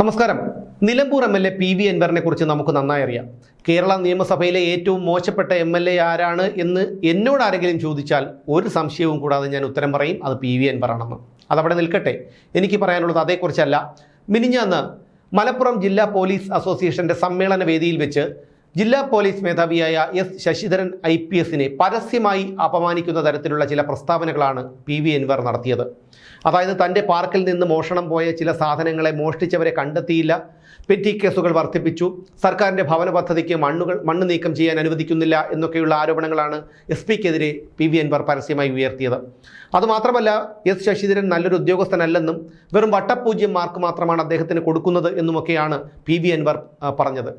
നമസ്കാരം. Nilambur M L A P V അൻവറിനെ കുറിച്ച് നമുക്ക് നന്നായി അറിയാം. കേരള നിയമസഭയിലെ ഏറ്റവും മോശപ്പെട്ട എം എൽ എ ആരാണ് എന്ന് എന്നോട് ആരെങ്കിലും ചോദിച്ചാൽ ഒരു സംശയവും കൂടാതെ ഞാൻ ഉത്തരം പറയും അത് പി വി അൻവറാണെന്ന് അതവിടെ നിൽക്കട്ടെ. എനിക്ക് പറയാനുള്ളത് അതേക്കുറിച്ചല്ല. മിനിഞ്ഞാന്ന് മലപ്പുറം ജില്ലാ പോലീസ് അസോസിയേഷന്റെ സമ്മേളന വേദിയിൽ വെച്ച് ജില്ലാ പോലീസ് മേധാവിയായ എസ് ശശിധരൻ ഐ പി എസിനെ പരസ്യമായി അപമാനിക്കുന്ന തരത്തിലുള്ള ചില പ്രസ്താവനകളാണ് പി വി എൻവർ നടത്തിയത്. അതായത് തന്റെ പാർക്കിൽ നിന്ന് മോഷണം പോയ ചില സാധനങ്ങളെ മോഷ്ടിച്ചവരെ കണ്ടെത്തിയില്ല. പെറ്റി കേസുകൾ വർദ്ധിപ്പിച്ചു. സർക്കാരിന്റെ ഭവന പദ്ധതിക്ക് മണ്ണുകൾ മണ്ണ് നീക്കം ചെയ്യാൻ അനുവദിക്കുന്നില്ല എന്നൊക്കെയുള്ള ആരോപണങ്ങളാണ് എസ് പിക്കെതിരെ പി വി എൻവർ പരസ്യമായി ഉയർത്തിയത്. അതുമാത്രമല്ല എസ് ശശിധരൻ നല്ലൊരു ഉദ്യോഗസ്ഥനല്ലെന്നും വെറും വട്ടപൂജ്യം മാർക്ക് മാത്രമാണ് അദ്ദേഹത്തിന് കൊടുക്കുന്നത് എന്നുമൊക്കെയാണ് പി വി എൻവർ പറഞ്ഞത്.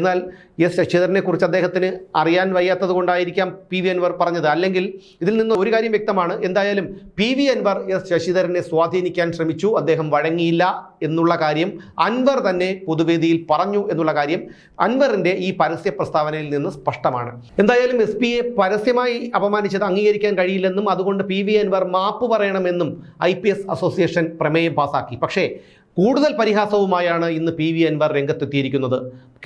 എന്നാൽ എസ് ശശിധരനെ കുറിച്ച് അദ്ദേഹത്തിന് അറിയാൻ വയ്യാത്തത് കൊണ്ടായിരിക്കാം പി വി അൻവർ പറഞ്ഞത്. അല്ലെങ്കിൽ ഇതിൽ നിന്ന് ഒരു കാര്യം വ്യക്തമാണ്. എന്തായാലും പി വി അൻവർ എസ് ശശിധരനെ സ്വാധീനിക്കാൻ ശ്രമിച്ചു. അദ്ദേഹം വഴങ്ങിയില്ല എന്നുള്ള കാര്യം അൻവർ തന്നെ പൊതുവേദിയിൽ പറഞ്ഞു എന്നുള്ള കാര്യം അൻവറിന്റെ ഈ പരസ്യ പ്രസ്താവനയിൽ നിന്ന് സ്പഷ്ടമാണ്. എന്തായാലും എസ് പിയെ പരസ്യമായി അപമാനിച്ചത് അംഗീകരിക്കാൻ കഴിയില്ലെന്നും അതുകൊണ്ട് പി വി അൻവർ മാപ്പ് പറയണമെന്നും ഐ പി എസ് അസോസിയേഷൻ പ്രമേയം പാസാക്കി. പക്ഷേ കൂടുതൽ പരിഹാസവുമായാണ് ഇന്ന് പി വി അൻവർ രംഗത്തെത്തിയിരിക്കുന്നത്.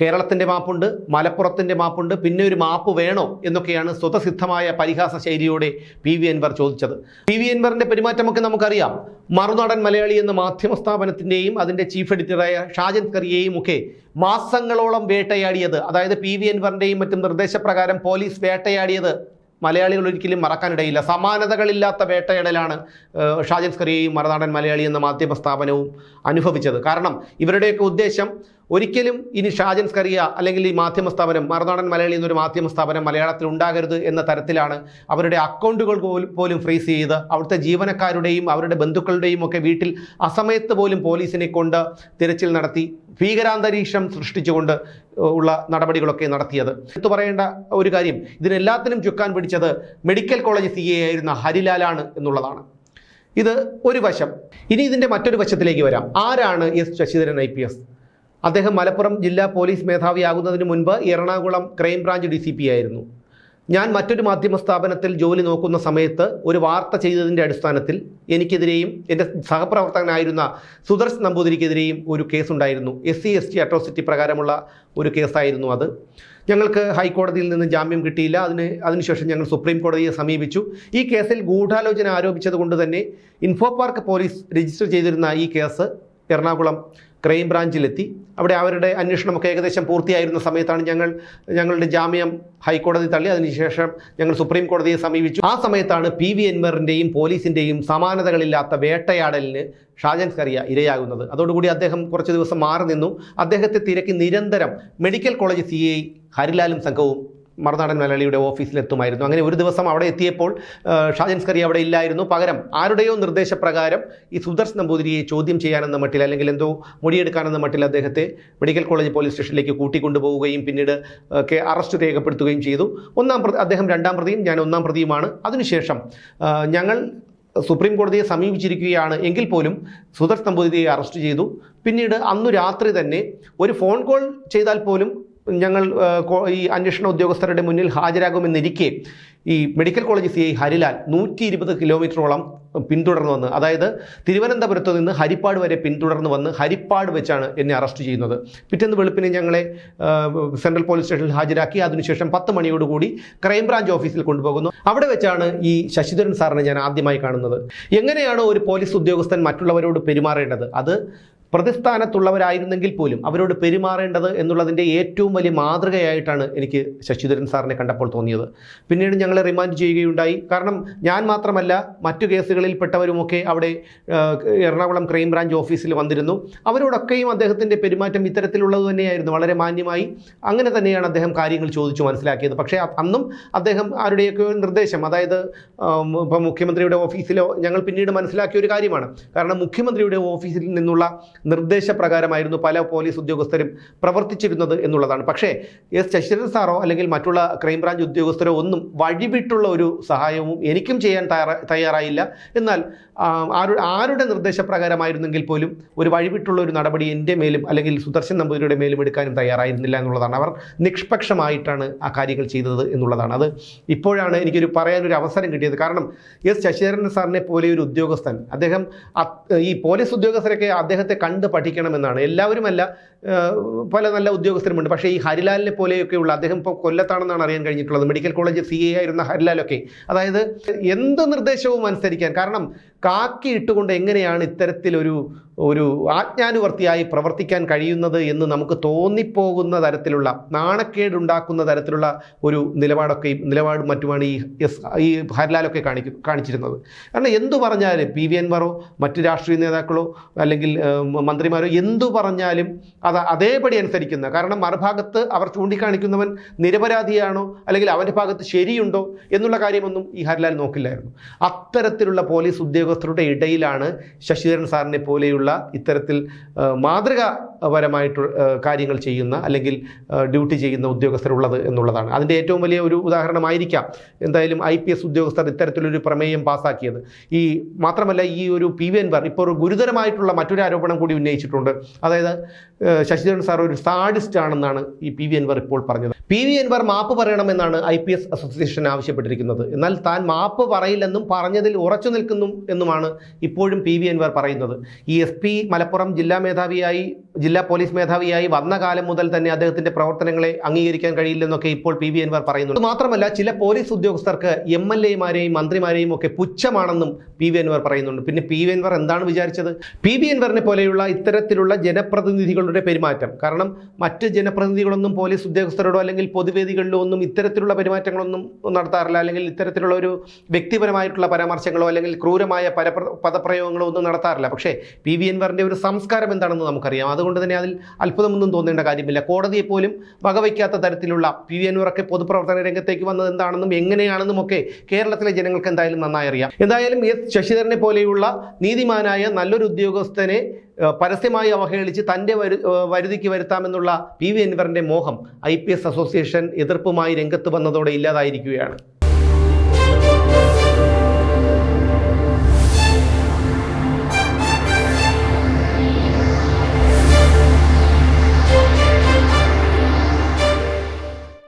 കേരളത്തിന്റെ മാപ്പുണ്ട് മലപ്പുറത്തിന്റെ മാപ്പുണ്ട് പിന്നെ ഒരു മാപ്പ് വേണോ എന്നൊക്കെയാണ് സ്വതസിദ്ധമായ പരിഹാസ ശൈലിയോടെ പി വി അൻവർ ചോദിച്ചത്. പി വി അൻവറിന്റെ പെരുമാറ്റമൊക്കെ നമുക്കറിയാം. മറുനാടൻ മലയാളി എന്ന മാധ്യമ സ്ഥാപനത്തിന്റെയും അതിന്റെ ചീഫ് എഡിറ്ററായ ഷാജൻ കറിയെയും ഒക്കെ മാസങ്ങളോളം വേട്ടയാടിയത് അതായത് പി വി അൻവറിന്റെയും മറ്റും നിർദ്ദേശപ്രകാരം പോലീസ് വേട്ടയാടിയത് മലയാളികൾ ഒരിക്കലും മറക്കാനിടയില്ല. സമാനതകളില്ലാത്ത വേട്ടയിടലാണ് ഏഹ്, മറനാടൻ സ്കറിയയും മറുനാടൻ മലയാളി എന്ന മാധ്യമ സ്ഥാപനവും അനുഭവിച്ചത്. കാരണം ഇവരുടെയൊക്കെ ഉദ്ദേശം ഒരിക്കലും ഇനി ഷാജൻ സ്കറിയ അല്ലെങ്കിൽ ഈ മാധ്യമ സ്ഥാപനം മറുനാടൻ മലയാളി എന്നൊരു മാധ്യമ സ്ഥാപനം മലയാളത്തിൽ ഉണ്ടാകരുത് എന്ന തരത്തിലാണ് അവരുടെ അക്കൗണ്ടുകൾ പോലും ഫ്രീസ് ചെയ്ത് അവിടുത്തെ ജീവനക്കാരുടെയും അവരുടെ ബന്ധുക്കളുടെയും ഒക്കെ വീട്ടിൽ അസമയത്ത് പോലും പോലീസിനെ കൊണ്ട് തിരച്ചിൽ നടത്തി ഭീകരാന്തരീക്ഷം സൃഷ്ടിച്ചുകൊണ്ട് ഉള്ള നടപടികളൊക്കെ നടത്തിയത്. എടുത്തു പറയേണ്ട ഒരു കാര്യം ഇതിനെല്ലാത്തിനും ചുക്കാൻ പിടിച്ചത് മെഡിക്കൽ കോളേജ് സി എ ആയിരുന്ന ഹരിലാലാണ് എന്നുള്ളതാണ്. ഇത് ഒരു വശം. ഇനി ഇതിന്റെ മറ്റൊരു വശത്തിലേക്ക് വരാം. ആരാണ് S Sasidharan I P S? അദ്ദേഹം മലപ്പുറം ജില്ലാ പോലീസ് മേധാവിയാകുന്നതിന് മുൻപ് Ernakulam crime branch D C P ആയിരുന്നു. ഞാൻ മറ്റൊരു മാധ്യമ സ്ഥാപനത്തിൽ ജോലി നോക്കുന്ന സമയത്ത് ഒരു വാർത്ത ചെയ്തതിന്റെ അടിസ്ഥാനത്തിൽ എനിക്കെതിരെയും എന്റെ സഹപ്രവർത്തകനായിരുന്ന സുദർശ് നമ്പൂതിരിക്കെതിരെയും ഒരു കേസുണ്ടായിരുന്നു. S C S T atrocity പ്രകാരമുള്ള ഒരു കേസായിരുന്നു അത്. ഞങ്ങൾക്ക് ഹൈക്കോടതിയിൽ നിന്ന് ജാമ്യം കിട്ടിയില്ല. അതിന് അതിനുശേഷം ഞങ്ങൾ സുപ്രീം കോടതിയെ സമീപിച്ചു. ഈ കേസിൽ ഗൂഢാലോചന ആരോപിച്ചതുകൊണ്ട് തന്നെ ഇൻഫോ പാർക്ക് പോലീസ് രജിസ്റ്റർ ചെയ്തിരുന്ന ഈ കേസ് എറണാകുളം ക്രൈം ബ്രാഞ്ചിലെത്തി. അവിടെ അവരുടെ അന്വേഷണമൊക്കെ ഏകദേശം പൂർത്തിയായിരുന്ന സമയത്താണ് ഞങ്ങൾ ഞങ്ങളുടെ ജാമ്യം ഹൈക്കോടതി തള്ളി. അതിനുശേഷം ഞങ്ങൾ സുപ്രീം കോടതിയെ സമീപിച്ചു. ആ സമയത്താണ് പി വി എൻവറിന്റെയും പോലീസിന്റെയും സമാനതകളില്ലാത്ത വേട്ടയാടലിന് ഷാജൻ സ്കറിയ ഇരയാകുന്നത്. അതോടുകൂടി അദ്ദേഹം കുറച്ച് ദിവസം മാറി നിന്നു അദ്ദേഹത്തെ തിരക്കി നിരന്തരം മെഡിക്കൽ കോളേജ് സി ഹരിലാലും സംഘവും മറുനാടൻ മലയാളിയുടെ ഓഫീസിലെത്തുമായിരുന്നു. അങ്ങനെ ഒരു ദിവസം അവിടെ എത്തിയപ്പോൾ ഷാജൻ സ്കറി അവിടെ ഇല്ലായിരുന്നു. പകരം ആരുടെയോ നിർദ്ദേശപ്രകാരം ഈ സുദർശ് നമ്പൂതിരിയെ ചോദ്യം ചെയ്യാനെന്ന മട്ടിൽ അല്ലെങ്കിൽ എന്തോ മൊഴിയെടുക്കാനെന്ന മട്ടിൽ അദ്ദേഹത്തെ മെഡിക്കൽ കോളേജ് പോലീസ് സ്റ്റേഷനിലേക്ക് കൂട്ടിക്കൊണ്ടുപോവുകയും പിന്നീട് ആ, കെ- അറസ്റ്റ് രേഖപ്പെടുത്തുകയും ചെയ്തു. ഒന്നാം പ്രതി അദ്ദേഹം രണ്ടാം പ്രതിയും ഞാൻ ഒന്നാം പ്രതിയുമാണ്. അതിനുശേഷം ഞങ്ങൾ സുപ്രീം കോടതിയെ സമീപിച്ചിരിക്കുകയാണ് എങ്കിൽ പോലും സുദർശ് നമ്പൂതിരിയെ അറസ്റ്റ് ചെയ്തു. പിന്നീട് അന്നു രാത്രി തന്നെ ഒരു ഫോൺ കോൾ ചെയ്താൽ പോലും ഞങ്ങൾ ഈ അന്വേഷണ ഉദ്യോഗസ്ഥരുടെ മുന്നിൽ ഹാജരാകുമെന്നിരിക്കെ ഈ medical college C I Harilal നൂറ്റി ഇരുപത് കിലോമീറ്ററോളം പിന്തുടർന്ന് വന്ന് അതായത് തിരുവനന്തപുരത്ത് നിന്ന് ഹരിപ്പാട് വരെ പിന്തുടർന്ന് വന്ന് ഹരിപ്പാട് വെച്ചാണ് എന്നെ അറസ്റ്റ് ചെയ്യുന്നത്. പിറ്റേന്ന് വെളുപ്പിന് ഞങ്ങളെ സെൻട്രൽ പോലീസ് സ്റ്റേഷനിൽ ഹാജരാക്കി. അതിനുശേഷം പത്ത് മണിയോടുകൂടി ക്രൈംബ്രാഞ്ച് ഓഫീസിൽ കൊണ്ടുപോകുന്നു. അവിടെ വെച്ചാണ് ഈ ശശിധരൻ സാറിനെ ഞാൻ ആദ്യമായി കാണുന്നത്. എങ്ങനെയാണ് ഒരു പോലീസ് ഉദ്യോഗസ്ഥൻ മറ്റുള്ളവരോട് പെരുമാറേണ്ടത്? അത് പ്രതിസ്ഥാനത്തുള്ളവരായിരുന്നെങ്കിൽ പോലും അവരോട് പെരുമാറേണ്ടത് എന്നുള്ളതിന്റെ ഏറ്റവും വലിയ മാതൃകയായിട്ടാണ് എനിക്ക് ശശിധരൻ സാറിനെ കണ്ടപ്പോൾ തോന്നിയത്. പിന്നീട് ഞങ്ങളെ റിമാൻഡ് ചെയ്യുകയുണ്ടായി. കാരണം ഞാൻ മാത്രമല്ല മറ്റു കേസുകളിൽപ്പെട്ടവരുമൊക്കെ അവിടെ എറണാകുളം ക്രൈംബ്രാഞ്ച് ഓഫീസിൽ വന്നിരുന്നു. അവരോടൊക്കെയും അദ്ദേഹത്തിന്റെ പെരുമാറ്റം ഇത്തരത്തിലുള്ളത് തന്നെയായിരുന്നു. വളരെ മാന്യമായി അങ്ങനെ തന്നെയാണ് അദ്ദേഹം കാര്യങ്ങൾ ചോദിച്ചു മനസ്സിലാക്കിയത്. പക്ഷേ അന്നും അദ്ദേഹം ആരുടെയൊക്കെ നിർദ്ദേശം അതായത് ഇപ്പം മുഖ്യമന്ത്രിയുടെ ഓഫീസിലോ ഞങ്ങൾ പിന്നീട് മനസ്സിലാക്കിയ ഒരു കാര്യമാണ്. കാരണം മുഖ്യമന്ത്രിയുടെ ഓഫീസിൽ നിന്നുള്ള നിർദ്ദേശപ്രകാരമായിരുന്നു പല പോലീസ് ഉദ്യോഗസ്ഥരും പ്രവർത്തിച്ചിരുന്നത് എന്നുള്ളതാണ്. പക്ഷേ എസ് ശശിധരൻ സാറോ അല്ലെങ്കിൽ മറ്റുള്ള ക്രൈംബ്രാഞ്ച് ഉദ്യോഗസ്ഥരോ ഒന്നും വഴിവിട്ടുള്ള ഒരു സഹായവും എനിക്കും ചെയ്യാൻ തയ്യാറായില്ല. എന്നാൽ ആരുടെ നിർദ്ദേശപ്രകാരമായിരുന്നെങ്കിൽ പോലും ഒരു വഴിവിട്ടുള്ള ഒരു നടപടി എന്റെ മേലും അല്ലെങ്കിൽ സുദർശൻ നമ്പൂതിരിയുടെ മേലും എടുക്കാനും തയ്യാറായിരുന്നില്ല എന്നുള്ളതാണ്. അവർ നിഷ്പക്ഷമായിട്ടാണ് ആ കാര്യങ്ങൾ ചെയ്തത് എന്നുള്ളതാണ്. അത് ഇപ്പോഴാണ് എനിക്കൊരു പറയാനൊരു അവസരം കിട്ടിയത്. കാരണം എസ് ശശിധരൻ സാറിനെ പോലെ ഒരു ഉദ്യോഗസ്ഥൻ അദ്ദേഹം ഈ പോലീസ് ഉദ്യോഗസ്ഥരൊക്കെ അദ്ദേഹത്തെ കണ്ട് പഠിക്കണമെന്നാണ്. എല്ലാവരുമല്ല പല നല്ല ഉദ്യോഗസ്ഥരുമുണ്ട്. പക്ഷേ ഈ ഹരിലാലിനെ പോലെയൊക്കെയുള്ള അദ്ദേഹം ഇപ്പോൾ കൊല്ലത്താണെന്നാണ് അറിയാൻ കഴിഞ്ഞിട്ടുള്ളത്. മെഡിക്കൽ കോളേജ് സി എ ആയിരുന്ന ഹരിലാലൊക്കെ. അതായത് എന്ത് നിർദ്ദേശവും അനുസരിക്കാൻ. കാരണം കാക്കി ഇട്ടുകൊണ്ട് എങ്ങനെയാണ് ഇത്തരത്തിലൊരു ഒരു ആജ്ഞാനുവർത്തിയായി പ്രവർത്തിക്കാൻ കഴിയുന്നത് എന്ന് നമുക്ക് തോന്നിപ്പോകുന്ന തരത്തിലുള്ള നാണക്കേടുണ്ടാക്കുന്ന തരത്തിലുള്ള ഒരു നിലപാടൊക്കെ നിലപാടും മറ്റുമാണ് ഈ എസ് ഈ ഹരിലാലൊക്കെ കാണിക്കും കാണിച്ചിരുന്നത്. കാരണം എന്തു പറഞ്ഞാലും പി വി എൻമാറോ മറ്റ് രാഷ്ട്രീയ നേതാക്കളോ അല്ലെങ്കിൽ മന്ത്രിമാരോ എന്തു പറഞ്ഞാലും അത് അതേപടി അനുസരിക്കുന്ന കാരണം മറുഭാഗത്ത് അവർ ചൂണ്ടിക്കാണിക്കുന്നവൻ നിരപരാധിയാണോ അല്ലെങ്കിൽ അവന്റെ ഭാഗത്ത് ശരിയുണ്ടോ എന്നുള്ള കാര്യമൊന്നും ഈ ഹരിലാൽ നോക്കില്ലായിരുന്നു. അത്തരത്തിലുള്ള പോലീസ് ഉദ്യോഗസ്ഥരുടെ ഇടയിലാണ് ശശിധരൻ സാറിനെ പോലെയുള്ള ഇത്തരത്തിൽ ആ, മാതൃകാപരമായിട്ട് ആ, കാര്യങ്ങൾ ചെയ്യുന്ന അല്ലെങ്കിൽ ഡ്യൂട്ടി ചെയ്യുന്ന ഉദ്യോഗസ്ഥരുള്ളത് എന്നുള്ളതാണ്. അതിന്റെ ഏറ്റവും വലിയ ഒരു ഉദാഹരണമായിരിക്കാം എന്തായാലും ഐ പി എസ് ഉദ്യോഗസ്ഥർ ഇത്തരത്തിലൊരു പ്രമേയം പാസ്സാക്കിയത് ഈ മാത്രമല്ല ഈ ഒരു പി വി എൻവർ ഇപ്പോൾ ഒരു ഗുരുതരമായിട്ടുള്ള മറ്റൊരു ആരോപണം കൂടി ഉന്നയിച്ചിട്ടുണ്ട്. അതായത് ശശിധരൻ സാർ ഒരു സാഡിസ്റ്റ് ആണെന്നാണ് ഈ പി വി എൻവർ ഇപ്പോൾ പറഞ്ഞത്. പി വി എൻവർ മാപ്പ് പറയണമെന്നാണ് ഐ പി എസ് അസോസിയേഷൻ ആവശ്യപ്പെട്ടിരിക്കുന്നത്. എന്നാൽ താൻ മാപ്പ് പറയില്ലെന്നും പറഞ്ഞതിൽ ഉറച്ചു നിൽക്കുന്നു എന്നുമാണ് ഇപ്പോഴും പി വി എൻവർ പറയുന്നത്. ഈ എസ് പി മലപ്പുറം ജില്ലാ മേധാവിയായി ജില്ലാ പോലീസ് മേധാവിയായി വന്ന കാലം മുതൽ തന്നെ അദ്ദേഹത്തിന്റെ പ്രവർത്തനങ്ങളെ അംഗീകരിക്കാൻ കഴിയില്ലെന്നൊക്കെ ഇപ്പോൾ പി വി എൻവർ പറയുന്നുണ്ട്. മാത്രമല്ല ചില പോലീസ് ഉദ്യോഗസ്ഥർക്ക് എം എൽ എമാരെയും മന്ത്രിമാരെയും ഒക്കെ പുച്ഛമാണെന്നും പി വി എൻവർ പറയുന്നുണ്ട്. പിന്നെ പി വി എൻവർ എന്താണ് വിചാരിച്ചത്? പി വി എൻവറിനെ പോലെയുള്ള ഇത്തരത്തിലുള്ള ജനപ്രതിനിധികളുടെ പെരുമാറ്റം കാരണം മറ്റ് ജനപ്രതിനിധികളൊന്നും പോലീസ് ഉദ്യോഗസ്ഥരോടോ അല്ലെങ്കിൽ പൊതുവേദികളിലോ ഒന്നും ഇത്തരത്തിലുള്ള പെരുമാറ്റങ്ങളൊന്നും നടത്താറില്ല. അല്ലെങ്കിൽ ഇത്തരത്തിലുള്ള ഒരു വ്യക്തിപരമായിട്ടുള്ള പരാമർശങ്ങളോ അല്ലെങ്കിൽ ക്രൂരമായ പദപ്രയോഗങ്ങളോ ഒന്നും നടത്താറില്ല. പക്ഷേ പി വി അൻവറിന്റെ ഒരു സംസ്കാരം എന്താണെന്ന് നമുക്കറിയാം. അതുകൊണ്ട് തന്നെ അതിൽ അത്ഭുതമൊന്നും തോന്നേണ്ട കാര്യമില്ല. കോടതിയെ പോലും വകവയ്ക്കാത്ത തരത്തിലുള്ള പി വി എൻവറൊക്കെ പൊതുപ്രവർത്തന രംഗത്തേക്ക് വന്നത് എന്താണെന്നും എങ്ങനെയാണെന്നും ഒക്കെ കേരളത്തിലെ ജനങ്ങൾക്ക് എന്തായാലും നന്നായി അറിയാം. എന്തായാലും എസ് ശശിധരനെ പോലെയുള്ള നീതിമാനായ നല്ലൊരു ഉദ്യോഗസ്ഥനെ പരസ്യമായി അവഹേളിച്ച് തന്റെ വരു വരുതിക്ക് വരുത്താമെന്നുള്ള പി വി എൻവറിന്റെ മോഹം ഐ പി എസ് അസോസിയേഷൻ എതിർപ്പുമായി രംഗത്ത് വന്നതോടെ ഇല്ലാതായിരിക്കുകയാണ്.